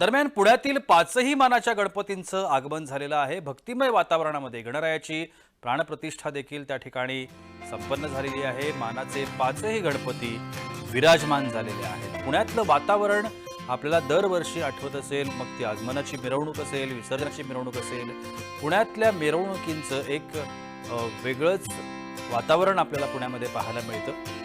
दरम्यान पुण्यातील पाचही मानाच्या गणपतींचं आगमन झालेलं आहे. भक्तिमय वातावरणामध्ये गणरायाची प्राणप्रतिष्ठा देखील त्या ठिकाणी संपन्न झालेली आहे. मानाचे पाचही गणपती विराजमान झालेले आहेत. पुण्यातलं वातावरण आपल्याला दरवर्षी आठवत असेल. मग ती आगमनाची मिरवणूक असेल विसर्जनाची मिरवणूक असेल. पुण्यातल्या मिरवणुकींचं एक वेगळंच वातावरण आपल्याला पुण्यामध्ये पाहायला मिळतं.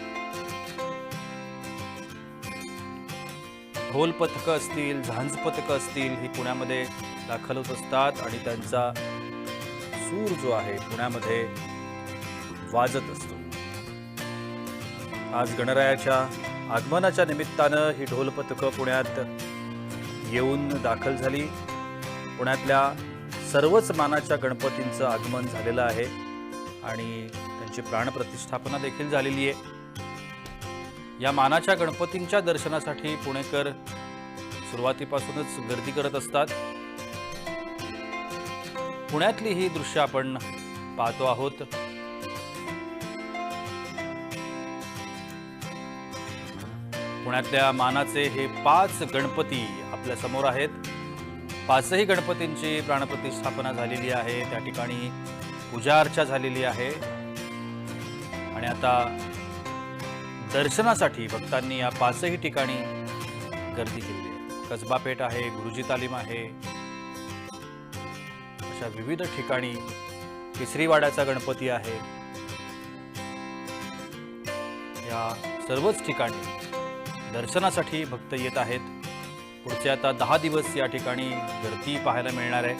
ढोल पथकं असतील झांज पथकं असतील ही पुण्यामध्ये दाखल होत असतात आणि त्यांचा सूर जो आहे पुण्यामध्ये वाजत असतो. आज गणरायाच्या आगमनाच्या निमित्तानं ही ढोल पथकं पुण्यात येऊन दाखल झाली. पुण्यातल्या सर्वच मानाच्या गणपतींचं आगमन झालेलं आहे आणि त्यांची प्राणप्रतिष्ठापना देखील झालेली आहे. या मानाच्या गणपतींच्या दर्शनासाठी पुणेकर सुरुवातीपासूनच गर्दी करत असतात. पुण्यातली ही दृश्य आपण पाहतो आहोत. पुण्यातल्या मानाचे हे पाच गणपती आपल्यासमोर आहेत. पाचही गणपतींची प्राणप्रतिष्ठापना झालेली आहे. त्या ठिकाणी पूजा अर्चा झालेली आहे. आणि आता दर्शनासाठी भक्तांनी या पाचही ठिकाणी गर्दी केली आहे. कसबा पेठ आहे गुरुजी तालीम आहे. अशा विविध ठिकाणी केसरीवाड्याचा गणपती आहे. या सर्वच ठिकाणी दर्शनासाठी भक्त येत आहेत. पुढचे आता दहा दिवस या ठिकाणी गर्दी पाहायला मिळणार आहे.